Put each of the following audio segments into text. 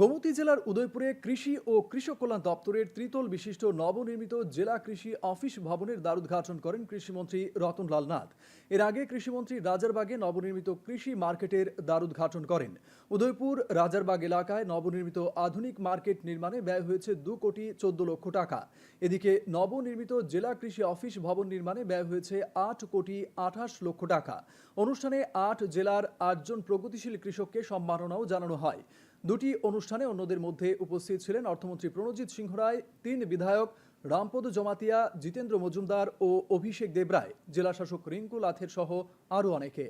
গোমতী জেলার উদয়পুরে কৃষি ও কৃষক কল্যাণ দপ্তরের ত্রিতল বিশিষ্ট নবনির্মিত জেলা কৃষি অফিস ভবনের দ্বারুদ্ঘাটন করেন কৃষিমন্ত্রী রতনলাল নাথ। এর আগে কৃষিমন্ত্রী রাজারবাগে নবনির্মিত কৃষি মার্কেটের দ্বারুদ্ঘাটন করেন। উদয়পুর, রাজারবাগ এলাকায় নবনির্মিত আধুনিক মার্কেট নির্মাণে ব্যয় হয়েছে দু কোটি চোদ্দ লক্ষ টাকা। এদিকে নবনির্মিত জেলা কৃষি অফিস ভবন নির্মাণে ব্যয় হয়েছে আট কোটি আঠাশ লক্ষ টাকা। অনুষ্ঠানে আট জেলার আটজন প্রগতিশীল কৃষককে সম্মাননাও জানানো হয়। দুটি অনুষ্ঠানে অন্যদের মধ্যে উপস্থিত ছিলেন অর্থমন্ত্রী প্রণজিৎ সিংহ রায়, তিন বিধায়ক রামপদ জমাতিয়া, জিতেন্দ্র মজুমদার ও অভিষেক দেবরায়। জেলা শাসক রিঙ্কু লাথের সহ আরও অনেকে।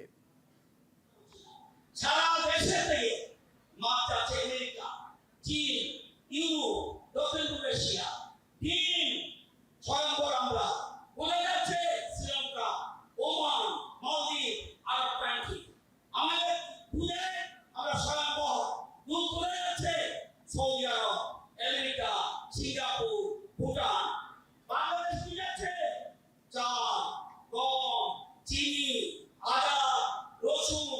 সারা দেশে থেকে Saudi America, Singapore, Bhutan, Bangladesh কি যাচ্ছে? চাল, গম, চিনি আদা রসুন,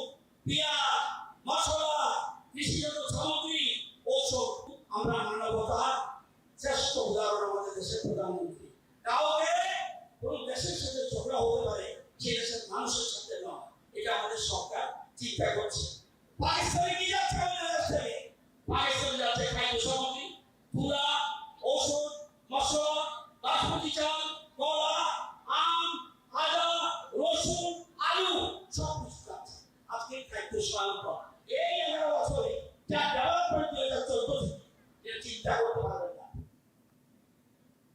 পেঁয়াজ, মশলা, কৃষিজাত সামগ্রী, ঔষধ। আমরা মানবতার শ্রেষ্ঠ উদাহরণ আমাদের দেশের প্রধানমন্ত্রী। কাউকে কোন দেশের সাথে ঝগড়া হতে পারে, সে দেশের মানুষের সাথে নয়। এটা আমাদের সরকার চিন্তা করছে। to triumph from. Hey, I'm going to